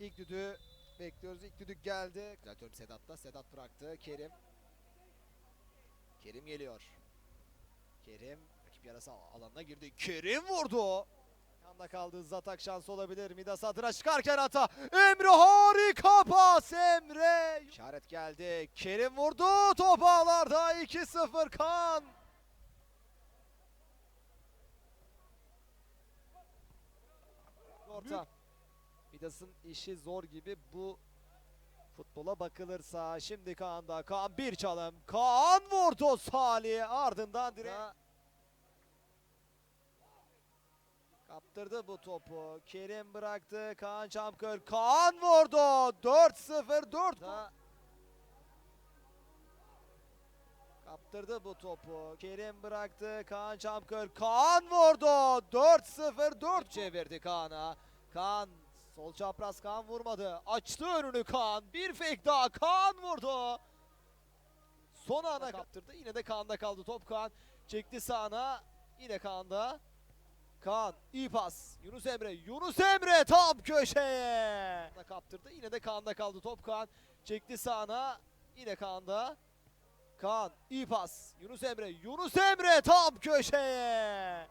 İlk düdüğü bekliyoruz. İlk düdük geldi. Güzel Sedat'ta. Sedat bıraktı. Kerim. Kerim geliyor. Kerim rakip yarası alanına girdi. Kerim vurdu. Yanda kaldı hızlı atak şansı olabilir. Midas adına çıkarken hata. Emre harika pas Emre. İşaret geldi. Kerim vurdu. Top ağlarda 2-0 Kaan. Orta. Midas'ın işi zor gibi bu futbola bakılırsa şimdi Kaan'da Kaan bir çalım. Kaan vurdu Salih ardından direkt kaptırdı bu topu. Kerim bıraktı. Kaan Çamkır. Kaan vurdu. 4-0 4 Kaptırdı bu topu. Kerim bıraktı. Kaan Çamkır. Kaan vurdu. 4-0 4 çevirdi Kaan'a. Kaan sol çapraz Kaan vurmadı. Açtı önünü Kaan. Bir fake daha. Kaan vurdu. Son ana kaptırdı. Yine de Kaan'da kaldı top Kaan. Çekti sağına. Yine Kaan'da. Kaan iyi pas. Yunus Emre. Yunus Emre tam köşeye. Kaptırdı. Yine de Kaan'da kaldı top Kaan. Çekti sağına. Yine Kaan'da. Kaan iyi pas. Yunus Emre. Yunus Emre tam köşeye.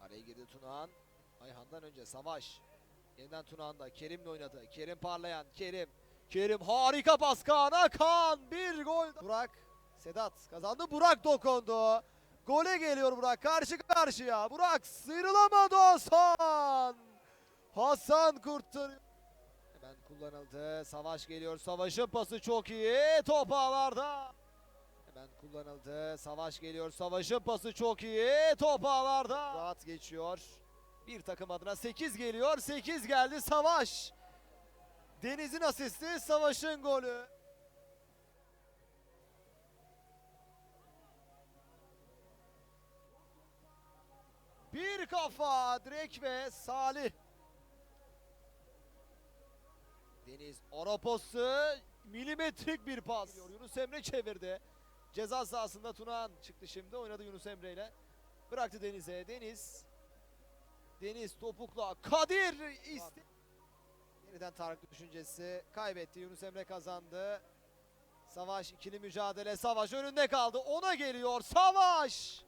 Araya girdi Tunağan. Ayhan'dan önce Savaş. Yeniden Tunağan'da. Kerim'le oynadı. Kerim parlayan. Kerim. Kerim harika pas. Kaan bir gol. Burak. Sedat kazandı. Burak dokundu. Gole geliyor Burak. Karşı karşıya. Burak sıyrılamadı Hasan. Hasan kurtarıyor. Hemen kullanıldı. Savaş geliyor. Savaşın pası çok iyi. Top ağlarda. Hemen kullanıldı. Savaş geliyor. Savaşın pası çok iyi. Top ağlarda. Rahat geçiyor. Bir takım adına 8 geliyor. 8 geldi Savaş. Deniz'in asisti. Savaş'ın golü. Bir kafa direk ve Salih. Deniz Araposu milimetrik bir pas. Yunus Emre çevirdi. Ceza sahasında Tunağan çıktı şimdi. Oynadı Yunus Emre ile. Bıraktı Deniz'e. Deniz. Deniz topukla. Kadir iste. Yeniden Tarık düşüncesi. Kaybetti. Yunus Emre kazandı. Savaş ikili mücadele. Savaş önünde kaldı. Ona geliyor. Savaş.